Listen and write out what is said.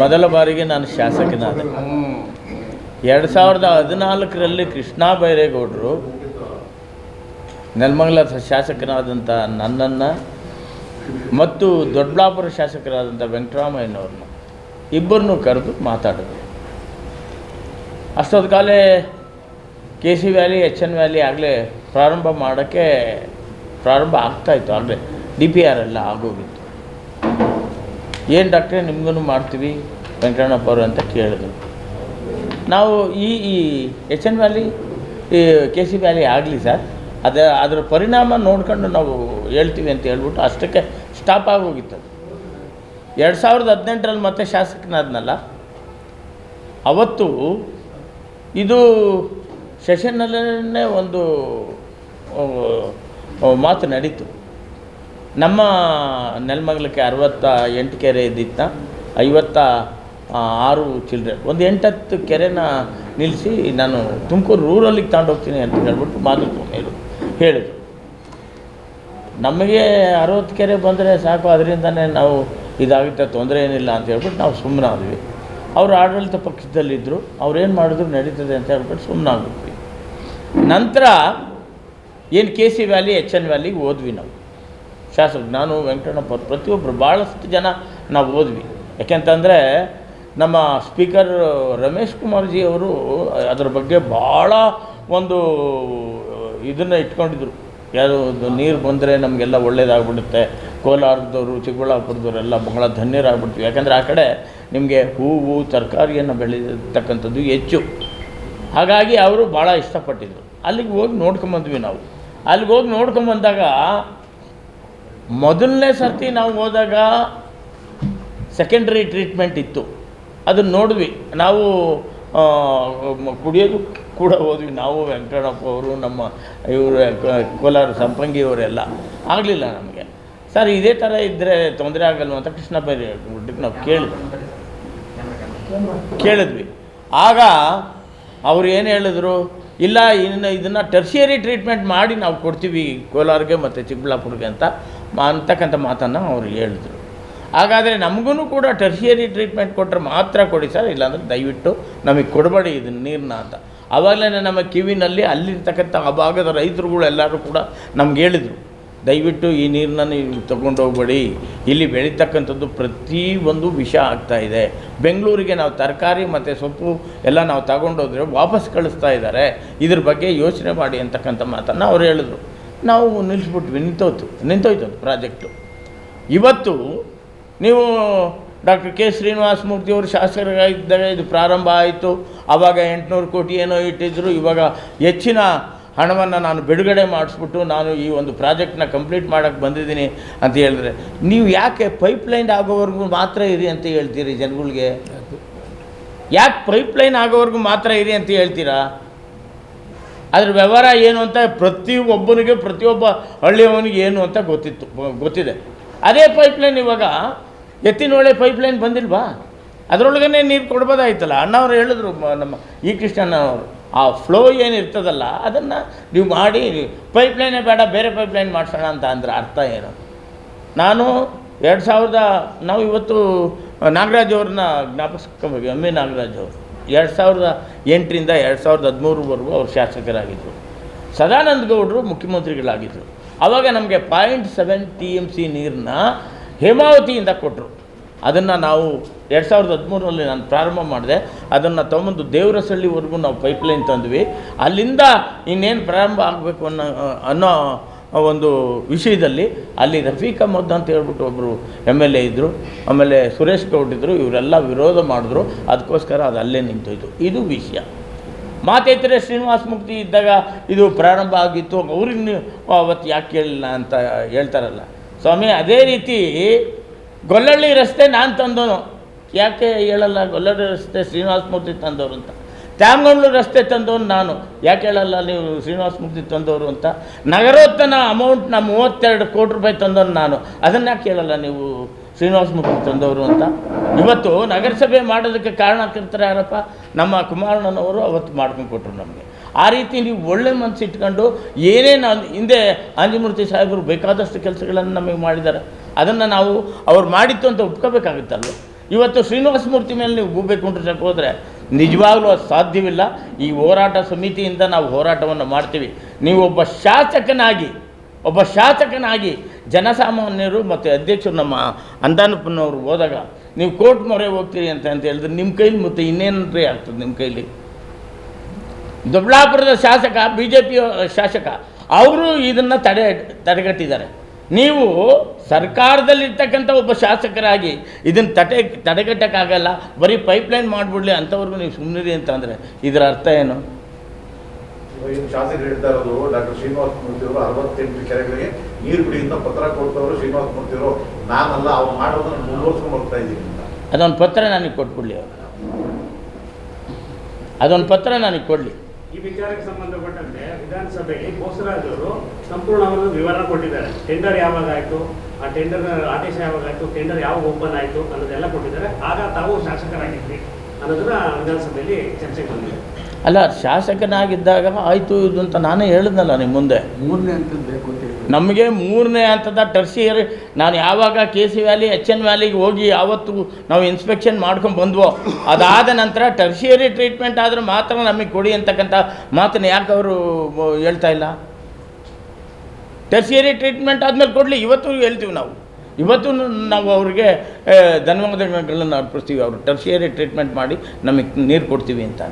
ಮೊದಲ ಬಾರಿಗೆ ನಾನು ಶಾಸಕನಾದೆ. ಎರಡು ಸಾವಿರದ ಹದಿನಾಲ್ಕರಲ್ಲಿ ಕೃಷ್ಣ ಬೈರೇಗೌಡರು ನೆಲಮಂಗಲ ಶಾಸಕನಾದಂಥ ನನ್ನನ್ನು ಮತ್ತು ದೊಡ್ಡಬಳ್ಳಾಪುರ ಶಾಸಕರಾದಂಥ ವೆಂಕಟರಾಮಯ್ಯನವ್ರನ್ನ ಇಬ್ಬರನ್ನು ಕರೆದು ಮಾತಾಡಿದ್ರು. ಅಷ್ಟೊತ್ತು ಕಾಲೇ K C valley H N valley ಆಗಲೇ ಪ್ರಾರಂಭ ಮಾಡೋಕ್ಕೆ ಪ್ರಾರಂಭ ಆಗ್ತಾಯಿತ್ತು ಆಗಲೇ ಡಿ ಪಿ ಆರ್ ಎಲ್ಲ ಆಗೋಗಿತ್ತು. ಏನು ಡಾಕ್ಟ್ರೆ ನಿಮಗೂ ಮಾಡ್ತೀವಿ ವೆಂಕಟಣ್ಣಪ್ಪ ಅವರು ಅಂತ ಕೇಳಿದ್ರು. ನಾವು ಈ ಈ ಎಚ್ ಎನ್ ವ್ಯಾಲಿ, ಈ ಕೆ ಸಿ ವ್ಯಾಲಿ ಆಗಲಿ ಸರ್, ಅದ, ಅದರ ಪರಿಣಾಮ ನೋಡ್ಕೊಂಡು ನಾವು ಹೇಳ್ತೀವಿ ಅಂತ ಹೇಳ್ಬಿಟ್ಟು ಅಷ್ಟಕ್ಕೆ ಸ್ಟಾಪ್ ಆಗೋಗಿತ್ತು ಎರಡು ಸಾವಿರದ ಹದಿನೆಂಟರಲ್ಲಿ ಮತ್ತೆ ಶಾಸಕನಾದ್ನಲ್ಲ, ಅವತ್ತು ಇದು ಸೆಷನ್ನಲ್ಲೇ ಒಂದು ಮಾತು ನಡೀತು. ನಮ್ಮ ನೆಲಮಂಗಲಕ್ಕೆ ಅರವತ್ತ ಎಂಟು ಕೆರೆ ಇದ್ದಿತ್ತ, ಐವತ್ತ ಆರು ಚಿಲ್ಡ್ರೆ ಒಂದು ಎಂಟತ್ತು ಕೆರೆನ ನಿಲ್ಲಿಸಿ ನಾನು ತುಮಕೂರು ರೂರಲ್ಲಿಗೆ ತಗೊಂಡೋಗ್ತೀನಿ ಅಂತ ಹೇಳ್ಬಿಟ್ಟು ಹೇಳು ಹೇಳಿದರು. ನಮಗೆ ಅರವತ್ತು ಕೆರೆ ಬಂದರೆ ಸಾಕು, ಅದರಿಂದನೇ ನಾವು ಇದಾಗುತ್ತೆ, ತೊಂದರೆ ಏನಿಲ್ಲ ಅಂತ ಹೇಳ್ಬಿಟ್ಟು ನಾವು ಸುಮ್ಮನಾದ್ವಿ ಅವರು ಆಡಳಿತ ಪಕ್ಷದಲ್ಲಿದ್ದರು ಅವ್ರೇನು ಮಾಡಿದ್ರು ನಡೀತದೆ ಅಂತ ಹೇಳ್ಬಿಟ್ಟು ಸುಮ್ಮನಾಗ್ಬಿಟ್ವಿ ನಂತರ ಏನು K C valley H N ವ್ಯಾಲಿಗೆ ಹೋದ್ವಿ ನಾವು. ಶಾಸಕ, ನಾನು ವೆಂಕಟಣ್ಣಪ್ಪ ಪ್ರತಿಯೊಬ್ಬರು ಭಾಳಷ್ಟು ಜನ ನಾವು ಓದ್ವಿ. ಯಾಕೆಂತಂದರೆ ನಮ್ಮ ಸ್ಪೀಕರ್ ರಮೇಶ್ ಕುಮಾರ್ಜಿ ಅವರು ಅದರ ಬಗ್ಗೆ ಭಾಳ ಒಂದು ಇದನ್ನು ಇಟ್ಕೊಂಡಿದ್ರು. ಯಾರು ನೀರು ಬಂದರೆ ನಮಗೆಲ್ಲ ಒಳ್ಳೇದಾಗ್ಬಿಡುತ್ತೆ. ಕೋಲಾರದವರು, ಚಿಕ್ಕಬಳ್ಳಾಪುರದವರೆಲ್ಲ ಬಹಳ ಧನ್ಯರಾಗ್ಬಿಡ್ತೀವಿ. ಯಾಕಂದರೆ ಆ ಕಡೆ ನಿಮಗೆ ಹೂವು, ತರಕಾರಿಯನ್ನು ಬೆಳೀತಕ್ಕಂಥದ್ದು ಹೆಚ್ಚು. ಹಾಗಾಗಿ ಅವರು ಭಾಳ ಇಷ್ಟಪಟ್ಟಿದ್ರು. ಅಲ್ಲಿಗೆ ಹೋಗಿ ನೋಡ್ಕೊಂಬಂದ್ವಿ ನಾವು. ಅಲ್ಲಿಗೆ ಹೋಗಿ ನೋಡ್ಕೊಂಬಂದಾಗ ಮೊದಲನೇ ಸರ್ತಿ ನಾವು ಹೋದಾಗ ಸೆಕೆಂಡ್ರಿ ಟ್ರೀಟ್ಮೆಂಟ್ ಇತ್ತು. ಅದನ್ನು ನೋಡಿದ್ವಿ. ನಾವು ಕುಡಿಯೋದು ಕೂಡ ಹೋದ್ವಿ. ನಾವು ವೆಂಕಟಪ್ಪ ಅವರು, ನಮ್ಮ ಇವರು ಕೋಲಾರ ಸಂಪಂಗಿ ಅವರೆಲ್ಲ. ಆಗಲಿಲ್ಲ ನಮಗೆ. ಸರ್, ಇದೇ ಥರ ಇದ್ದರೆ ತೊಂದರೆ ಆಗಲ್ವ ಅಂತ ಕೃಷ್ಣ ಬೈರಿ ಹೇಳ್ಬಿಟ್ಟು ನಾವು ಕೇಳಿದ್ವಿ. ಕೇಳಿದ್ವಿ. ಆಗ ಅವ್ರು ಏನು ಹೇಳಿದ್ರು? ಇಲ್ಲ, ಇನ್ನು ಇದನ್ನು ಟರ್ಷಿಯರಿ ಟ್ರೀಟ್ಮೆಂಟ್ ಮಾಡಿ ನಾವು ಕೊಡ್ತೀವಿ ಕೋಲಾರ್ಗೆ ಮತ್ತು ಚಿಕ್ಕಬಳ್ಳಾಪುರ್ಗೆ ಅಂತ. ಅಂತಕ್ಕಂಥ ಮಾತನ್ನು ಅವರು ಹೇಳಿದ್ರು. ಹಾಗಾದರೆ ನಮಗೂ ಕೂಡ ಟರ್ಷಿಯರಿ ಟ್ರೀಟ್ಮೆಂಟ್ ಕೊಟ್ಟರೆ ಮಾತ್ರ ಕೊಡಿ ಸರ್, ಇಲ್ಲಾಂದರೆ ದಯವಿಟ್ಟು ನಮಗೆ ಕೊಡಬೇಡಿ ಇದನ್ನು ನೀರನ್ನ ಅಂತ. ಆವಾಗಲೇ ನಮ್ಮ ಕಿವಿನಲ್ಲಿ ಅಲ್ಲಿರ್ತಕ್ಕಂಥ ಆ ಭಾಗದ ರೈತರುಗಳೆಲ್ಲರೂ ಕೂಡ ನಮ್ಗೆ ಹೇಳಿದರು, ದಯವಿಟ್ಟು ಈ ನೀರನ್ನ ನೀವು ತೊಗೊಂಡು ಹೋಗ್ಬೇಡಿ. ಇಲ್ಲಿ ಬೆಳೀತಕ್ಕಂಥದ್ದು ಪ್ರತಿ ಒಂದು ವಿಷ ಇದೆ. ಬೆಂಗಳೂರಿಗೆ ನಾವು ತರಕಾರಿ ಮತ್ತು ಸೊಪ್ಪು ಎಲ್ಲ ನಾವು ತಗೊಂಡೋದ್ರೆ ವಾಪಸ್ ಕಳಿಸ್ತಾ ಇದ್ದಾರೆ ಇದ್ರ ಬಗ್ಗೆ ಯೋಚನೆ ಮಾಡಿ ಅಂತಕ್ಕಂಥ ಮಾತನ್ನು ಅವ್ರು ಹೇಳಿದ್ರು. ನಾವು ನಿಲ್ಲಿಸ್ಬಿಟ್ವಿ ನಿಂತೋಯ್ತು ನಿಂತೋಯ್ತು ಅದು ಪ್ರಾಜೆಕ್ಟು ಇವತ್ತು ನೀವು ಡಾಕ್ಟರ್ ಕೆ ಶ್ರೀನಿವಾಸ ಮೂರ್ತಿಯವರು ಶಾಸಕರಾಗಿದ್ದಾಗ ಇದು ಪ್ರಾರಂಭ ಆಯಿತು. ಆವಾಗ ಎಂಟುನೂರು ಕೋಟಿ ಏನೋ ಇಟ್ಟಿದ್ದರು ಇವಾಗ ಹೆಚ್ಚಿನ ಹಣವನ್ನು ನಾನು ಬಿಡುಗಡೆ ಮಾಡಿಸ್ಬಿಟ್ಟು ನಾನು ಈ ಒಂದು ಪ್ರಾಜೆಕ್ಟ್ನ ಕಂಪ್ಲೀಟ್ ಮಾಡೋಕ್ಕೆ ಬಂದಿದ್ದೀನಿ ಅಂತ ಹೇಳಿದ್ರೆ, ನೀವು ಯಾಕೆ ಪೈಪ್ಲೈನ್ ಆಗೋವರೆಗೂ ಮಾತ್ರ ಇರಿ ಅಂತ ಹೇಳ್ತೀರಿ ಜನಗಳಿಗೆ? ಯಾಕೆ ಪೈಪ್ಲೈನ್ ಆಗೋವರೆಗೂ ಮಾತ್ರ ಇರಿ ಅಂತ ಹೇಳ್ತೀರಾ? ಅದ್ರ ವ್ಯವಹಾರ ಏನು ಅಂತ ಪ್ರತಿ ಒಬ್ಬನಿಗೆ, ಪ್ರತಿಯೊಬ್ಬ ಹಳ್ಳಿಯವನಿಗೆ ಏನು ಅಂತ ಗೊತ್ತಿತ್ತು, ಗೊತ್ತಿದೆ. ಅದೇ ಪೈಪ್ಲೈನ್ ಇವಾಗ ಎತ್ತಿನೊಳೆ ಪೈಪ್ಲೈನ್ ಬಂದಿಲ್ವಾ? ಅದರೊಳಗನೆ ನೀರು ಕೊಡ್ಬೋದಾಯ್ತಲ್ಲ? ಅಣ್ಣವ್ರು ಹೇಳಿದ್ರು ನಮ್ಮ ಈ ಕೃಷ್ಣಣ್ಣವರು ಆ ಫ್ಲೋ ಏನಿರ್ತದಲ್ಲ ಅದನ್ನು ನೀವು ಮಾಡಿ ಪೈಪ್ಲೈನೇ ಬೇಡ, ಬೇರೆ ಪೈಪ್ಲೈನ್ ಮಾಡಿಸೋಣ ಅಂತ ಅಂದ್ರೆ ಅರ್ಥ ಏನು? ನಾನು ಎರಡು ಸಾವಿರದ, ನಾವು ಇವತ್ತು, ನಾಗರಾಜ್ ಅವ್ರನ್ನ ಜ್ಞಾಪಿಸ್ಕೊಬೇಕು ಎಂ ಎ ನಾಗರಾಜ್ ಅವರು. ಎರಡು ಸಾವಿರದ ಎಂಟರಿಂದ ಎರಡು ಸಾವಿರದ ಹದಿಮೂರವರೆಗೂ ಅವರು ಶಾಸಕರಾಗಿದ್ದರು ಸದಾನಂದ ಗೌಡರು ಮುಖ್ಯಮಂತ್ರಿಗಳಾಗಿದ್ದರು ಆವಾಗ ನಮಗೆ point seven T M C ನೀರನ್ನ ಹೇಮಾವತಿಯಿಂದ ಕೊಟ್ಟರು ಅದನ್ನು ನಾವು ಎರಡು ಸಾವಿರದ ಹದಿಮೂರರಲ್ಲಿ ನಾನು ಪ್ರಾರಂಭ ಮಾಡಿದೆ. ಅದನ್ನು ತೊಗೊಂಡು ದೇವರಸಳ್ಳಿವರೆಗೂ ನಾವು ಪೈಪ್ಲೈನ್ ತಂದ್ವಿ. ಅಲ್ಲಿಂದ ಇನ್ನೇನು ಪ್ರಾರಂಭ ಆಗಬೇಕು ಅನ್ನೋ ಅನ್ನೋ ಒಂದು ವಿಷಯದಲ್ಲಿ ಅಲ್ಲಿ ರಫೀಕ್ ಅಹಮದ್ ಅಂತ ಹೇಳ್ಬಿಟ್ಟು ಒಬ್ಬರು ಎಂ ಎಲ್ ಎ ಇದ್ದರು ಆಮೇಲೆ ಸುರೇಶ್ ಗೌಡ್ ಇದ್ದರು ಇವರೆಲ್ಲ ವಿರೋಧ ಮಾಡಿದ್ರು. ಅದಕ್ಕೋಸ್ಕರ ಅದು ಅಲ್ಲೇ ನಿಂತೋಯ್ತು ಇದು. ವಿಷಯ. ಮಾತೈತರೆ ಶ್ರೀನಿವಾಸ ಮುಕ್ತಿ ಇದ್ದಾಗ ಇದು ಪ್ರಾರಂಭ ಆಗಿತ್ತು. ಅವ್ರಿಗೆ ಅವತ್ತು ಯಾಕೆ ಕೇಳಿಲ್ಲ? ಅಂತ ಹೇಳ್ತಾರಲ್ಲ. ಸ್ವಾಮಿ, ಅದೇ ರೀತಿ ಗೊಲ್ಲಳ್ಳಿ ರಸ್ತೆ ನಾನು ತಂದೋನು ಯಾಕೆ ಹೇಳಲ್ಲ? ಗೊಲ್ಲಳ್ಳಿ ರಸ್ತೆ ಶ್ರೀನಿವಾಸ ಮೂರ್ತಿ ತಂದವರು ಅಂತ. ತ್ಯಾಮಗಂಡ್ಲು ರಸ್ತೆ ತಂದವನು ನಾನು. ಯಾಕೆ ಹೇಳಲ್ಲ, ನೀವು ಶ್ರೀನಿವಾಸ ಮೂರ್ತಿ ತಂದವರು ಅಂತ. ನಗರೋತ್ತನ ಅಮೌಂಟ್ನ ಮೂವತ್ತೆರಡು ಕೋಟಿ ರೂಪಾಯಿ ತಂದವನು ನಾನು. ಅದನ್ನು ಯಾಕೆ ಹೇಳಲ್ಲ ನೀವು ಶ್ರೀನಿವಾಸ ಮೂರ್ತಿ ತಂದವರು ಅಂತ? ಇವತ್ತು ನಗರಸಭೆ ಮಾಡೋದಕ್ಕೆ ಕಾರಣಕರ್ತರು ಯಾರಪ್ಪ? ನಮ್ಮ ಕುಮಾರಣ್ಣನವರು ಅವತ್ತು ಮಾಡ್ಕೊಂಡು ಕೊಟ್ಟರು ನಮಗೆ. ಆ ರೀತಿ ನೀವು ಒಳ್ಳೆ ಮನಸ್ಸು ಇಟ್ಕೊಂಡು ಏನೇನು ಹಿಂದೆ ಆಂಜಿಮೂರ್ತಿ ಸಾಹೇಬರು ಬೇಕಾದಷ್ಟು ಕೆಲಸಗಳನ್ನು ನಮಗೆ ಮಾಡಿದ್ದಾರೆ. ಅದನ್ನು ನಾವು ಅವ್ರು ಮಾಡಿತ್ತು ಅಂತ ಒಪ್ಕೋಬೇಕಾಗುತ್ತಲ್ವ? ಇವತ್ತು ಶ್ರೀನಿವಾಸ ಮೂರ್ತಿ ಮೇಲೆ ನೀವು ಗೂಬೆ ಅಂತ ಹೋದರೆ ನಿಜವಾಗ್ಲೂ ಅದು ಸಾಧ್ಯವಿಲ್ಲ. ಈ ಹೋರಾಟ ಸಮಿತಿಯಿಂದ ನಾವು ಹೋರಾಟವನ್ನು ಮಾಡ್ತೀವಿ. ನೀವು ಒಬ್ಬ ಶಾಸಕನಾಗಿ ಒಬ್ಬ ಶಾಸಕನಾಗಿ ಜನಸಾಮಾನ್ಯರು ಮತ್ತು ಅಧ್ಯಕ್ಷರು ನಮ್ಮ ಅಂದಾನಪ್ಪನವರು ಹೋದಾಗ ನೀವು ಕೋರ್ಟ್ ಮೊರೆ ಹೋಗ್ತೀರಿ ಅಂತ ಅಂತ ಹೇಳಿದ್ರೆ ನಿಮ್ಮ ಕೈಲಿ ಮತ್ತು ಇನ್ನೇನಂದ್ರೆ ಆಗ್ತದೆ ನಿಮ್ಮ ಕೈಲಿ? ದೊಡ್ಡಬಳ್ಳಾಪುರದ ಶಾಸಕ ಬಿ ಜೆ ಪಿ ಶಾಸಕ, ಅವರು ಇದನ್ನು ತಡೆ, ತಡೆಗಟ್ಟಿದ್ದಾರೆ. ನೀವು ಸರ್ಕಾರದಲ್ಲಿರ್ತಕ್ಕಂಥ ಒಬ್ಬ ಶಾಸಕರಾಗಿ ಇದನ್ನು ತಡೆ ತಡೆಗಟ್ಟಕ್ಕಾಗಲ್ಲ ಬರೀ ಪೈಪ್ಲೈನ್ ಮಾಡಿಬಿಡ್ಲಿ ಅಂಥವ್ರಿಗೂ ನೀವು ಸುಮ್ಮನಿರಿ ಅಂತಂದರೆ ಇದರ ಅರ್ಥ ಏನು? ಶಾಸಕರು ಹೇಳ್ತಾ ಇರೋದು ಡಾಕ್ಟರ್ ಶ್ರೀನಿವಾಸ ಮೂರ್ತಿ ಅವರು ಅರವತ್ತೆಂಟು ಕೆರೆಗಳಿಗೆ ನೀರು ಕುಡಿಯಿಂದ ಪತ್ರ ಕೊಡ್ತವರು ಶ್ರೀನಿವಾಸ ಮೂರ್ತಿ ಅವರು. ನಾನಲ್ಲ ಅವ್ರು ಮಾಡೋದನ್ನ ಮುಂದುವರ್ಸ್ಕೊಂಡು ಇದ್ದೀನಿ ಅದೊಂದು ಪತ್ರ ನನಗೆ ಕೊಟ್ಬಿಡ್ಲಿ ಅವರು. ಅದೊಂದು ಪತ್ರ ನನಗೆ ಕೊಡಲಿ. ಈ ವಿಚಾರಕ್ಕೆ ಸಂಬಂಧಪಟ್ಟಂತೆ ವಿಧಾನಸಭೆಗೆ ಬೋಸರಾಜ್ ಅವರು ವಿವರ ಕೊಟ್ಟಿದ್ದಾರೆ. ಟೆಂಡರ್ ಯಾವಾಗ ಆಯಿತು ಆ ಟೆಂಡರ್ ಆದೇಶ ಯಾವಾಗ ಆಯಿತು ಟೆಂಡರ್ ಯಾವಾಗ ಓಪನ್ ಆಯಿತು ಅನ್ನೋದೆಲ್ಲ ಕೊಟ್ಟಿದ್ದಾರೆ. ಆಗ ತಾವು ಶಾಸಕರಾಗಿದ್ರಿ. ಅನ್ನೋದನ್ನ ವಿಧಾನಸಭೆಯಲ್ಲಿ ಚರ್ಚೆಗೆ ಬಂದಿದೆ. ಅಲ್ಲ ಶಾಸಕನಾಗಿದ್ದಾಗ ಆಯಿತು ಇದು ಅಂತ ನಾನೇ ಹೇಳಿದ್ನಲ್ಲ ನಿಮ್ಮ ಮುಂದೆ. ಮೂರನೇ ಹಂತದ ಬೇಕು ಅಂತ ಹೇಳಿ ನಮಗೆ ಮೂರನೇ ಹಂತದ ಟರ್ಸಿಯರ್ ನಾನು ಯಾವಾಗ K C valley H N ವ್ಯಾಲಿಗೆ ಹೋಗಿ ಯಾವತ್ತು ನಾವು ಇನ್ಸ್ಪೆಕ್ಷನ್ ಮಾಡ್ಕೊಂಡು ಬಂದ್ವೋ ಅದಾದ ನಂತರ ಟರ್ಸಿಯರಿ ಟ್ರೀಟ್ಮೆಂಟ್ ಆದರೆ ಮಾತ್ರ ನಮಗೆ ಕೊಡಿ ಅಂತಕ್ಕಂಥ ಮಾತನ್ನು ಯಾಕೆ ಅವರು ಹೇಳ್ತಾ ಇಲ್ಲ? ಟರ್ಸಿಯರಿ ಟ್ರೀಟ್ಮೆಂಟ್ ಆದಮೇಲೆ ಕೊಡಲಿ ಇವತ್ತು ಹೇಳ್ತೀವಿ ನಾವು. ಇವತ್ತು ನಾವು ಅವ್ರಿಗೆ ಧನ್ಯವಾದಗಳನ್ನು ಅರ್ಪಿಸ್ತೀವಿ. ಅವರು ಟರ್ಸಿಯರಿ ಟ್ರೀಟ್ಮೆಂಟ್ ಮಾಡಿ ನಮಗೆ ನೀರು ಕೊಡ್ತೀವಿ ಅಂತ